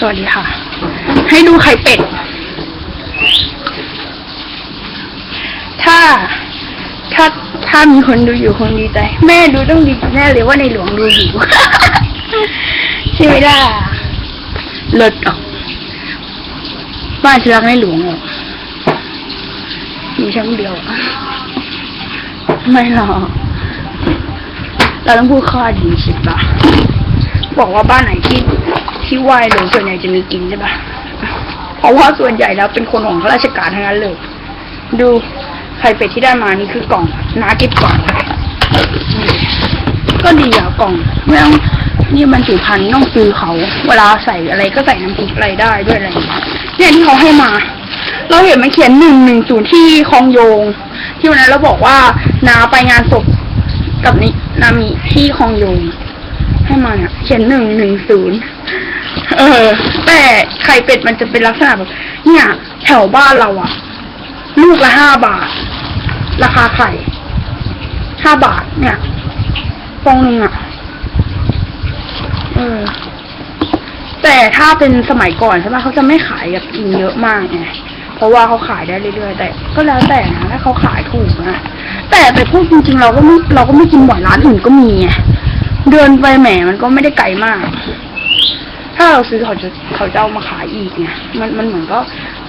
สวัสดีค่ะ ให้ดูไข่เป็ด ถ้า ถ้า ถ้ามีคนดูอยู่คงดีใจ แม่ดูต้องดีใจแน่เลยว่าในหลวงดูอยู่ใช่ไหมล่ะเลิศอะบ้านฉันรักในหลวงอะมีชั้นเดียว ไม่หรอก เราต้องพูดข้อดีใช่ปะบอกว่าบ้านไหนที่ ที่ไหว้หลวงส่วนใหญ่จะมีกินใช่ปะเพราะว่าส่วนใหญ่แล้วเป็นคนของข้าราชการทั้งนั้นเลย ดูไข่เป็ดที่ได้มานี่คือกล่องนาเก็บกล่องก็ดีอะกล่องไม่ต้องนี่มันจุพันธุ์ต้องซื้อเขา เวลาใส่อะไรก็ใส่น้ำพริกอะไรได้ด้วยอะไรเงี้ยเนี่ยที่เขาให้มา เราเห็นมันเขียนหนึ่งหนึ่งศูนย์ที่คลองโยง ที่วันนั้นเราบอกว่านาไปงานศพกับนินามิที่คลองโยง ให้มาเนี่ยเขียนหนึ่งหนึ่งศูนย์ เออ แต่ไข่เป็ดมันจะเป็นลักษณะแบบ เนี่ย แถวบ้านเราอะลูกละห้าบาท ราคาไข่ห้าบาท เนี่ยฟองหนึ่งอะเออ แต่ถ้าเป็นสมัยก่อนใช่ไหมเขาจะไม่ขายแบบกินเยอะมากไงเพราะว่าเขาขายได้เรื่อยๆ แต่ ก็แล้วแต่นะถ้าเขาขายถูกนะแต่ไปพูดจริงๆ เราก็ไม่เราก็ไม่กินบ่อยร้านอื่นก็มีไงเดินไปแหมมันก็ไม่ได้ไกลมาก ถ้าเราซื้อเขาจะเขาจะเอามาขายอีกไงมันมันเหมือนก็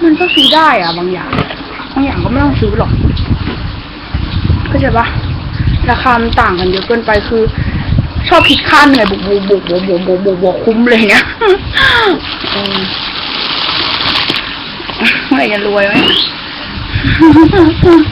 มันก็ซื้อได้อะบางอย่าง บางอย่างก็ไม่ต้องซื้อหรอกเข้าใจปะราคามันต่างกันเยอะเกินไปคือ ชอบคิดค่าเหนื่อยบวกบวกบวกบวกบวกบวกบวกบวกคุ้มเลยเนี่ยเออเมื่อไหร่จะรวยวะเนี่ย